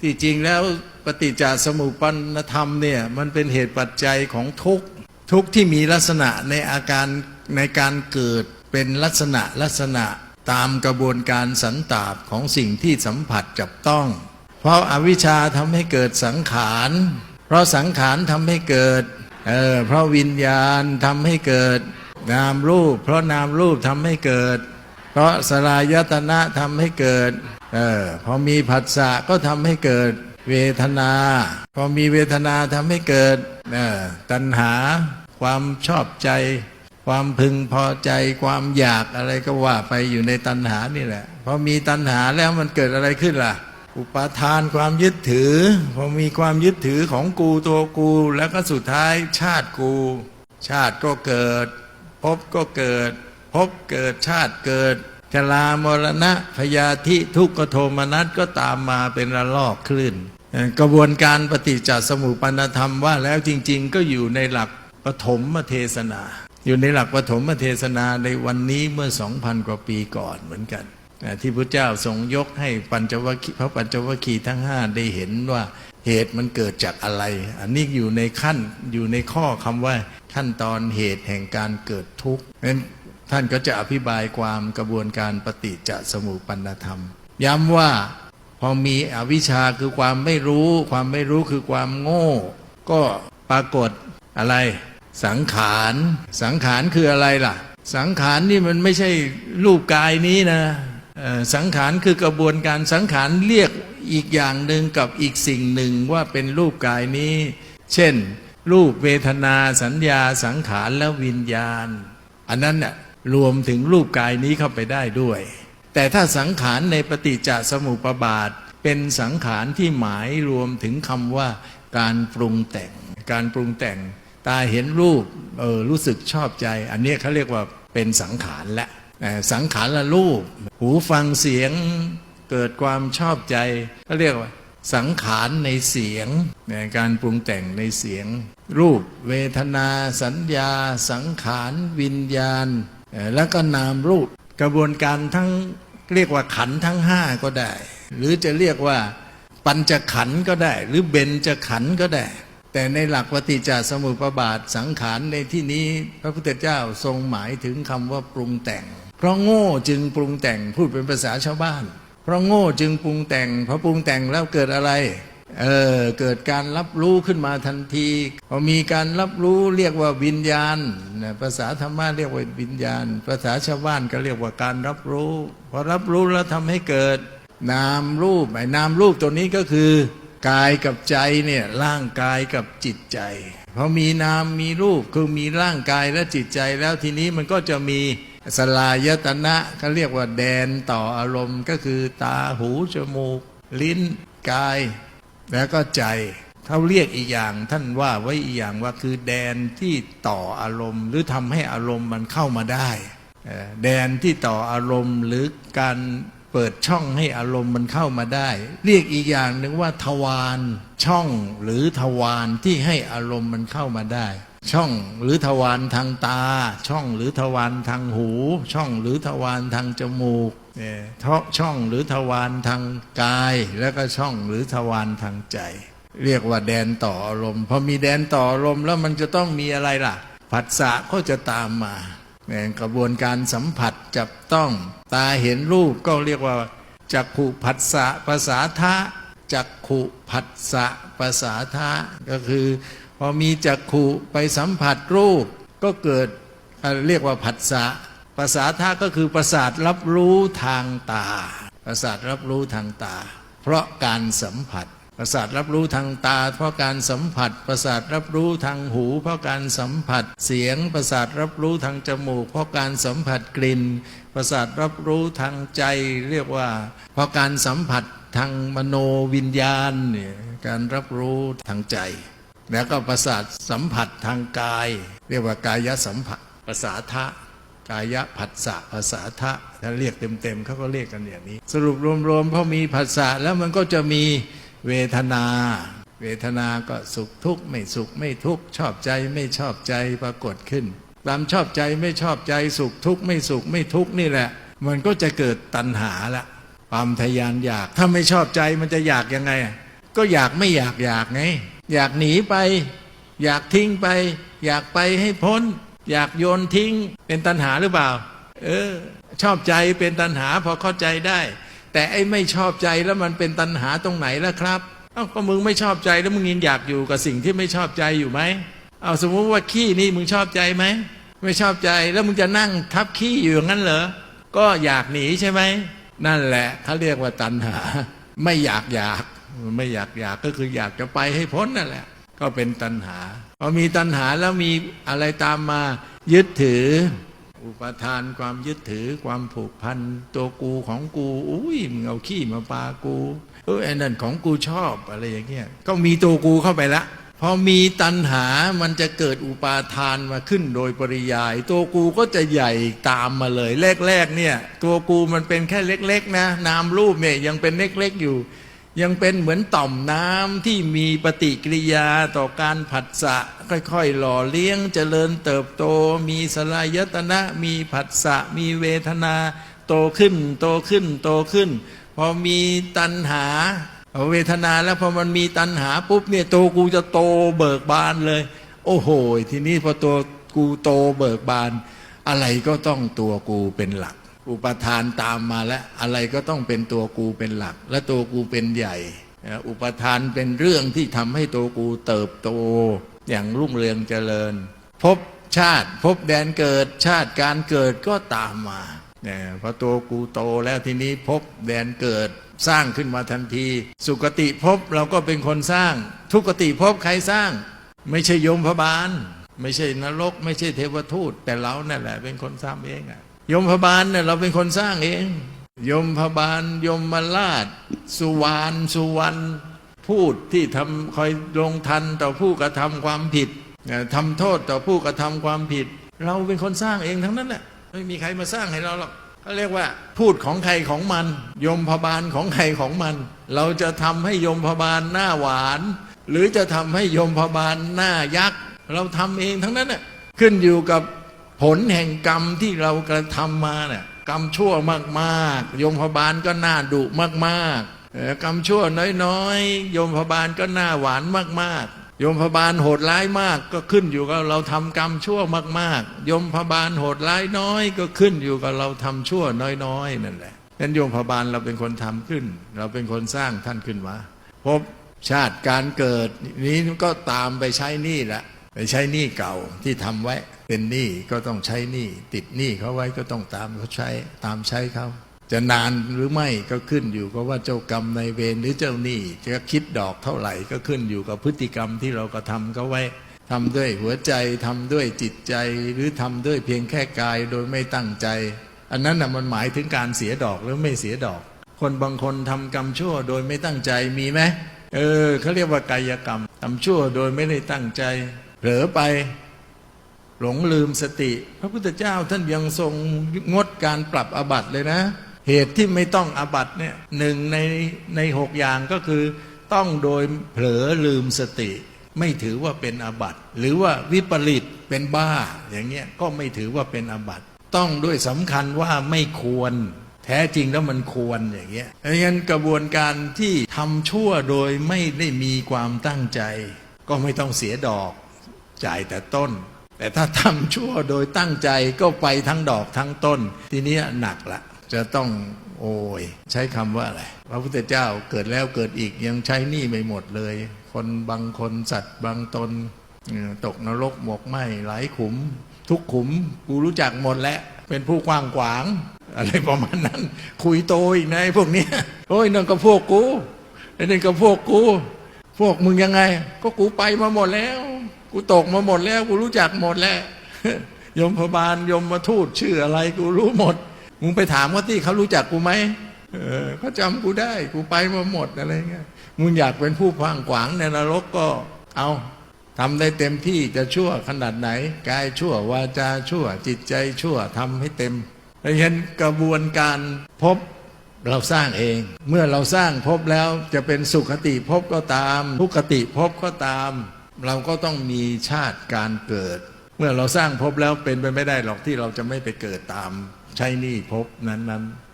ที่จริงแล้วปฏิจจสมุปนธรรมเนี่ยมันเป็นเหตุปัจจัยของทุกทุกที่มีลักษณะในอาการในการเกิดเป็นลักษณะลักษณะตามกระบวนการสันตาบของสิ่งที่สัมผัสจับต้อง เพราะอาวิชชาทำให้เกิดสังขาร เพราะสังขารทำให้เกิดเออเพราะวิญญาณทำให้เกิดนามรูป เพราะนามรูปทำให้เกิด เพราะสลายตนะทำให้เกิด เออพอมีผัสสะก็ทำให้เกิดเวทนา พอมีเวทนาทำให้เกิดออตัณหา ความชอบใจ ความพึงพอใจ ความอยากอะไรก็ว่าไปอยู่ในตัณหานี่แหละ พอมีตัณหาแล้วมันเกิดอะไรขึ้นล่ะ อุปาทานความยึดถือ พอมีความยึดถือของกูตัวกู แล้วก็สุดท้ายชาติกู ชาติก็เกิด พบก็เกิด พบเกิดชาติเกิด ชรามรณะพยาธิทุกขโทมนัสก็ตามมาเป็นระลอกคลื่น กระบวนการปฏิจจสมุปนธรรมว่าแล้วจริง ๆ ก็อยู่ในหลักปฐมเทศนา อยู่ในหลักปฐมเทศนาในวันนี้เมื่อ 2,000 กว่าปีก่อนเหมือนกัน ที่พระเจ้าทรงยกให้ปัญจวัคคีพระปัญจวัคคีทั้งห้าได้เห็นว่าเหตุมันเกิดจากอะไร อันนี้อยู่ในขั้นอยู่ในข้อคำว่าขั้นตอนเหตุแห่งการเกิดทุกข์ ท่านก็จะอธิบายความกระบวนการปฏิจจสมุปปนธรรม ย้ำว่าพอมีอวิชชาคือความไม่รู้ ความไม่รู้คือความโง่ ก็ปรากฏอะไร สังขาร สังขารคืออะไรล่ะ สังขารนี่มันไม่ใช่รูปกายนี้นะสังขารคือกระบวนการสังขารเรียกอีกอย่างหนึ่งกับอีกสิ่งหนึ่งว่าเป็นรูปกายนี้ เช่น รูปเวทนาสัญญาสังขารและวิญญาณ อันนั้นน่ะ รวมถึงรูปกายนี้เข้าไปได้ด้วย แต่ถ้าสังขารในปฏิจจสมุปบาท เป็นสังขารที่หมายรวมถึงคำว่า การปรุงแต่ง การปรุงแต่ง ตาเห็นรูปเออรู้สึกชอบใจ อันนี้เขาเรียกว่าเป็นสังขารและสังขารละรูป หูฟังเสียงเกิดความชอบใจก็เรียกว่าสังขารในเสียงเนี่ยการปรุงแต่งในเสียง รูป เวทนา สัญญา สังขาร วิญญาณ แล้วก็นามรูปกระบวนการทั้งเรียกว่าขันทั้งห้าก็ได้ หรือจะเรียกว่าปัญจขันก็ได้ หรือเบญจขันก็ได้ แต่ในหลักปฏิจจสมุปบาทสังขารในที่นี้พระพุทธเจ้าทรงหมายถึงคำว่าปรุงแต่ง เพราะโง่จึงปรุงแต่งพูดเป็นภาษาชาวบ้าน เพราะโง่จึงปรุงแต่งพอปรุงแต่งแล้วเกิดอะไร เออเกิดการรับรู้ขึ้นมาทันทีพอมีการรับรู้เรียกว่าวิญญาณนะภาษาธรรมะเรียกว่าวิญญาณ ภาษาชาวบ้านก็เรียกว่าการรับรู้พอรับรู้แล้วทำให้เกิด นามรูปไอ้นามรูปตัวนี้ก็คือกายกับใจเนี่ยร่างกายกับจิตใจพอมีนามมีรูปคือมีร่างกายและจิตใจแล้วทีนี้มันก็จะมีสลายตนะเขาเรียกว่าแดนต่ออารมณ์ก็คือตาหูจมูก ลิ้นกาย แล้วก็ใจเขาเรียกอีกอย่างท่านว่าไว้อีกอย่างว่าคือแดนที่ต่ออารมณ์ หรือทำให้อารมณ์มันเข้ามาได้แดนที่ต่ออารมณ์หรือการเปิดช่องให้อารมณ์มันเข้ามาได้ เรียกอีกอย่างหนึ่งว่าทวารช่องหรือทวารที่ให้อารมณ์มันเข้ามาได้ ช่องหรือทวารทางตา ช่องหรือทวารทางหู ช่องหรือทวารทางจมูกเนี่ยท่อช่องหรือทวารทางกาย แล้วก็ช่องหรือทวารทางใจ เรียกว่าแดนต่ออารมณ์พอมีแดนต่ออารมณ์แล้วมันจะต้องมีอะไรล่ะ ผัสสะก็จะตามมาเนี่ยกระบวนการสัมผัสจับต้องตาเห็นรูปก็เรียกว่าจักขุผัสสะภาษาทะจักขุผัสสะภาษาทะก็คือ พอมีจักขุไปสัมผัสรูป ก็เกิดเเรียกว่าผัสสะภาษาทะก็คือประสาทรับรู้ทางตาประสาทรับรู้ทางตา เพราะการสัมผัสประสาทรับรู้ทางตา เพราะการสัมผัสประสาทรับรู้ทางหู เพราะการสัมผัสเสียงประสาทรับรู้ทางจมูก เพราะการสัมผัสกลิ่นประสาทรับรู้ทางใจเรียกว่า เพราะการสัมผัสทางมโนวิญญาณเนี่ยการรับรู้ทางใจ แล้วก็ประสาทสัมผัสทางกาย เรียกว่ากายสัมผัสภาษาทะกายผัสสะภาษาทะถ้าเรียกเต็มๆเขาก็เรียกกันอย่างนี้ สรุปรวมๆพอมีผัสสะแล้วมันก็จะมีเวทนา เวทนาก็สุขทุกข์ไม่สุขไม่ทุกข์ชอบใจไม่ชอบใจปรากฏขึ้นความชอบใจไม่ชอบใจสุขทุกข์ไม่สุขไม่ทุกข์นี่แหละ มันก็จะเกิดตัณหาละความทยานอยากถ้าไม่ชอบใจมันจะอยากยังไง ก็อยากไม่อยากอยากไง อยากหนีไป อยากทิ้งไป อยากไปให้พ้น อยากโยนทิ้งเป็นตัณหาหรือเปล่า เออ ชอบใจเป็นตัณหาพอเข้าใจได้ แต่ไอ้ไม่ชอบใจแล้วมันเป็นตัณหาตรงไหนล่ะครับเอ้าก็มึงไม่ชอบใจแล้วมึงยังอยากอยู่กับสิ่งที่ไม่ชอบใจอยู่ไหมเอาสมมติว่าขี้นี่มึงชอบใจไหมไม่ชอบใจแล้วมึงจะนั่งทับขี้อยู่อย่างนั้นเหรอก็อยากหนีใช่ไหมนั่นแหละเขาเรียกว่าตัณหา ไม่อยากอยาก ไม่อยากอยากก็คืออยากจะไปให้พ้นนั่นแหละ ก็เป็นตัณหาพอมีตัณหาแล้วมีอะไรตามมา ยึดถือ อุปทานความยึดถือความผูกพันตัวกูของกู อุ้ยมึงเอาขี้มาปากูเออไอ้นั่นของกูชอบอะไรอย่างเงี้ยก็มีตัวกูเข้าไปละพอมีตัณหามันจะเกิดอุปาทานมาขึ้นโดยปริยาย ตัวกูก็จะใหญ่ตามมาเลย แรกๆเนี่ย ตัวกูมันเป็นแค่เล็ก ๆ นะ นามรูปเนี่ยยังเป็นเล็ก ๆ อยู่ ยังเป็นเหมือนต่อมน้ำที่มีปฏิกิริยาต่อการผัสสะ ค่อยๆ หล่อเลี้ยงเจริญเติบโต มีสลายตนะ มีผัสสะ มีเวทนา โตขึ้น โตขึ้น โตขึ้น พอมีตัณหา เวทนาแล้วพอมันมีตัณหาปุ๊บเนี่ยโตกูจะโตเบิกบานเลย โอ้โห ทีนี้พอตัวกูโตเบิกบาน อะไรก็ต้องตัวกูเป็นหลัก อุปทานตามมาแล้วอะไรก็ต้องเป็นตัวกูเป็นหลัก และตัวกูเป็นใหญ่ อุปทานเป็นเรื่องที่ทำให้ตัวกูเติบโต อย่างรุ่งเรืองเจริญ พบชาติพบแดนเกิดชาติการเกิดก็ตามมาเนี่ยพอตัวกูโตแล้วทีนี้พบแดนเกิดสร้างขึ้นมาทันที สุกติภพเราก็เป็นคนสร้าง ทุกติภพใครสร้าง ไม่ใช่ยมพบาล ไม่ใช่นรก ไม่ใช่เทวทูต แต่เรานั่นแหละเป็นคนสร้างเองอะ ยมพบาลเนี่ยเราเป็นคนสร้างเอง ยมพบาลยมมาลาดสุวรรณสุวรรณพูดที่ทำคอยลงทันต่อผู้กระทำความผิดทำโทษต่อผู้กระทำความผิด เราเป็นคนสร้างเองทั้งนั้นแหละไม่มีใครมาสร้างให้เราหรอกเขาเรียกว่าพูดของใครของมัน ยมพบาลของใครของมัน เราจะทำให้ยมพบาลหน้าหวาน หรือจะทำให้ยมพบาลหน้ายักษ์เราทำเองทั้งนั้นน่ะขึ้นอยู่กับ ผลแห่งกรรมที่เรากระทำมาเนี่ยกรรมชั่วมากๆยมพบาลก็หน้าดุมากๆ กรรมชั่วน้อยๆยมพบาลก็หน้าหวานมากๆยมพบาลโหดร้ายมากก็ขึ้นอยู่กับเราทำกรรมชั่วมากๆยมพบาลโหดร้ายน้อยก็ขึ้นอยู่กับเราทำชั่วน้อยๆนั่นแหละนั้นยมพบาลเราเป็นคนทำขึ้น เราเป็นคนสร้างท่านขึ้นมาพบชาติการเกิดนี้ก็ตามไปใช้นี้แหละไปใช้นี้เก่าที่ทำไว้ เป็นหนี้ก็ต้องใช้หนี้ติดหนี้เขาไว้ก็ต้องตามเขาใช้ตามใช้เขาจะนานหรือไม่ก็ขึ้นอยู่กับว่าเจ้ากรรมในเวรหรือเจ้าหนี้จะคิดดอกเท่าไหร่ก็ขึ้นอยู่กับพฤติกรรมที่เรากระทำเขาไว้ทำด้วยหัวใจทำด้วยจิตใจหรือทำด้วยเพียงแค่กายโดยไม่ตั้งใจ อันนั้นน่ะมันหมายถึงการเสียดอกหรือไม่เสียดอก คนบางคนทำกรรมชั่วโดยไม่ตั้งใจมีไหมเออเขาเรียกว่ากายกรรมทำชั่วโดยไม่ได้ตั้งใจเผลอไป หลงลืมสติ พระพุทธเจ้าท่านยังทรงงดการปรับอบัตเลยนะ เหตุที่ไม่ต้องอบัตเนี่ยหนึ่งในในหกอย่างก็คือ ต้องโดยเผลอลืมสติ ไม่ถือว่าเป็นอบัตหรือว่าวิปริตเป็นบ้าอย่างเงี้ยก็ไม่ถือว่าเป็นอบัตต้องด้วยสำคัญว่าไม่ควร แท้จริงแล้วมันควรอย่างเงี้ยดังนั้นกระบวนการที่ทำชั่วโดยไม่ได้มีความตั้งใจ ก็ไม่ต้องเสียดอก จ่ายแต่ต้น แต่ถ้าทำชั่วโดยตั้งใจก็ไปทั้งดอกทั้งต้น ทีนี้หนักละ จะต้องโอ้ยใช้คำว่าอะไรพระพุทธเจ้าเกิดแล้วเกิดอีกยังใช้หนี้ไม่หมดเลย คนบางคนสัตว์บางตน ตกนรกหมกไหมหลายขุม ทุกขุมกูรู้จักหมดแล้ว เป็นผู้กว้างขวาง อะไรประมาณนั้น คุยโตอีกนะไอ้พวกนี้โอ้ยนั่นก็พวกกูไอ้นั่นก็พวกกู พวกมึงยังไง ก็กูไปมาหมดแล้ว กูตกมาหมดแล้ว กูรู้จักหมดแล้วยมพบาลยมมาทูตชื่ออะไร กูรู้หมด มึงไปถามว่าที่เขารู้จักกูไหมเออเขาจำกูได้ กูไปมาหมดอะไรเงี้ยมึงอยากเป็นผู้พางขวางในนรกก็ เอาทำได้เต็มที่จะชั่วขนาดไหนกายชั่ววาจาชั่ว จิตใจชั่วทำให้เต็มเพราะฉะนั้นกระบวนการพบเราสร้างเอง เมื่อเราสร้างภพแล้วจะเป็นสุขติภพก็ตามทุกขติภพก็ตาม เราก็ต้องมีชาติการเกิด เมื่อเราสร้างภพแล้วเป็นไปไม่ได้หรอกที่เราจะไม่ไปเกิดตามใช้หนี่ภพนั้นๆ